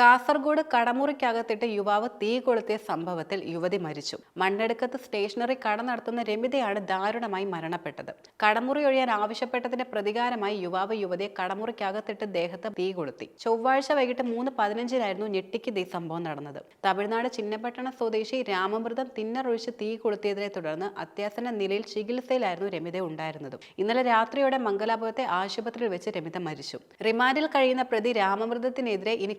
കാസർഗോഡ് കടമുറിക്കകത്തിട്ട് യുവാവ് തീ കൊളുത്തിയ സംഭവത്തിൽ യുവതി മരിച്ചു. മണ്ണെടുക്കത്ത് സ്റ്റേഷനറി കട നടത്തുന്ന രമിതയാണ് ദാരുണമായി മരണപ്പെട്ടത്. കടമുറി ഒഴിയാൻ ആവശ്യപ്പെട്ടതിന്റെ പ്രതികാരമായി യുവാവ് യുവതിയെ കടമുറിക്കകത്തിട്ട് ദേഹത്ത് തീ കൊളുത്തി. ചൊവ്വാഴ്ച വൈകിട്ട് മൂന്ന് പതിനഞ്ചിനായിരുന്നു ഞെട്ടിക്ക് ഈ സംഭവം നടന്നത്. തമിഴ്നാട് ചിന്നപട്ടണ സ്വദേശി രാമമൃതം തിന്നറൊഴിച്ച് തീ കൊളുത്തിയതിനെ തുടർന്ന് അത്യാസന നിലയിൽ ചികിത്സയിലായിരുന്നു രമിത ഉണ്ടായിരുന്നത്. ഇന്നലെ രാത്രിയോടെ മംഗലാപുരത്തെ ആശുപത്രിയിൽ വെച്ച് രമിത മരിച്ചു. റിമാൻഡിൽ കഴിയുന്ന പ്രതി രാമമൃതത്തിനെതിരെ ഇനി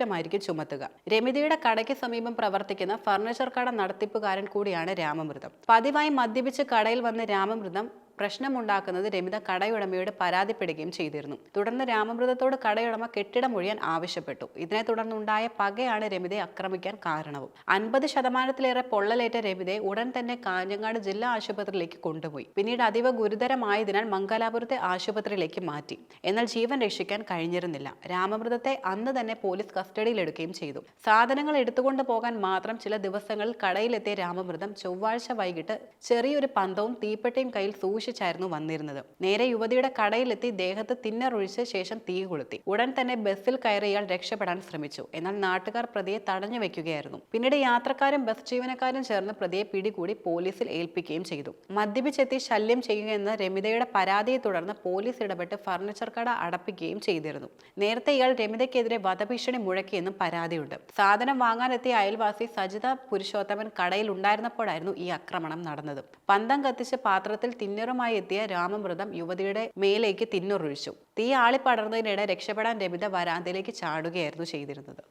കൊലക്കുറ്റമായിരിക്കും ചുമത്തുക. രമിതയുടെ കടയ്ക്ക് സമീപം പ്രവർത്തിക്കുന്ന ഫർണിച്ചർ കട നടത്തിപ്പുകാരൻ കൂടിയാണ് രാമമൃതം. പതിവായി മദ്യപിച്ച് കടയിൽ വന്ന രാമമൃതം പ്രശ്നമുണ്ടാക്കുന്നത് രമിത കടയുടമയോട് പരാതിപ്പെടുകയും ചെയ്തിരുന്നു. തുടർന്ന് രാമമൃതത്തോട് കടയുടമ കെട്ടിടം ഒഴിയാൻ ആവശ്യപ്പെട്ടു. ഇതിനെ തുടർന്നുണ്ടായ പകയാണ് രമിതയെ ആക്രമിക്കാൻ കാരണവും. അൻപത് ശതമാനത്തിലേറെ പൊള്ളലേറ്റ രമിതയെ ഉടൻ തന്നെ കാഞ്ഞങ്ങാട് ജില്ലാ ആശുപത്രിയിലേക്ക് കൊണ്ടുപോയി. പിന്നീട് അതീവ ഗുരുതരമായതിനാൽ മംഗലാപുരത്തെ ആശുപത്രിയിലേക്ക് മാറ്റി. എന്നാൽ ജീവൻ രക്ഷിക്കാൻ കഴിഞ്ഞിരുന്നില്ല. രാമമൃതത്തെ അന്ന് തന്നെ പോലീസ് കസ്റ്റഡിയിലെടുക്കുകയും ചെയ്തു. സാധനങ്ങൾ എടുത്തുകൊണ്ട് പോകാൻ മാത്രം ചില ദിവസങ്ങളിൽ കടയിലെത്തിയ രാമമൃതം ചൊവ്വാഴ്ച വൈകിട്ട് ചെറിയൊരു പന്തവും തീപ്പെട്ടിയും കയ്യിൽ സൂക്ഷിച്ചായിരുന്നു വന്നിരുന്നത്. നേരെ യുവതിയുടെ കടയിലെത്തി ദേഹത്ത് തിന്നറൊഴിച്ച ശേഷം തീ കൊളുത്തി. ഉടൻ തന്നെ ബസ്സിൽ കയറി ഇയാൾ രക്ഷപ്പെടാൻ ശ്രമിച്ചു. എന്നാൽ നാട്ടുകാർ പ്രതിയെ തടഞ്ഞു വെക്കുകയായിരുന്നു. പിന്നീട് യാത്രക്കാരും ബസ് ജീവനക്കാരും ചേർന്ന് പ്രതിയെ പിടികൂടി പോലീസിൽ ഏൽപ്പിക്കുകയും ചെയ്തു. മദ്യപിച്ചെത്തി ശല്യം ചെയ്യുകയെന്ന രമിതയുടെ പരാതിയെ തുടർന്ന് പോലീസ് ഇടപെട്ട് ഫർണിച്ചർ കട അടപ്പിക്കുകയും ചെയ്തിരുന്നു. നേരത്തെ ഇയാൾ രമിതയ്ക്കെതിരെ വധഭീഷണി മുഴക്കിയെന്നും പരാതിയുണ്ട്. സാധനം വാങ്ങാനെത്തിയ അയൽവാസി സജിത പുരുഷോത്തമൻ കടയിൽ ഉണ്ടായിരുന്നപ്പോഴായിരുന്നു ഈ ആക്രമണം നടന്നത്. പന്തം കത്തിച്ച് പാത്രത്തിൽ തിന്നറുമായി എത്തിയ രാമമൃതം യുവതിയുടെ മേലേക്ക് തിന്നുറൊഴിച്ചു തീ ആളിപ്പടർന്നതിനിടെ രക്ഷപ്പെടാൻ രമിത വരാന്തയിലേക്ക് ചാടുകയായിരുന്നു ചെയ്തിരുന്നത്.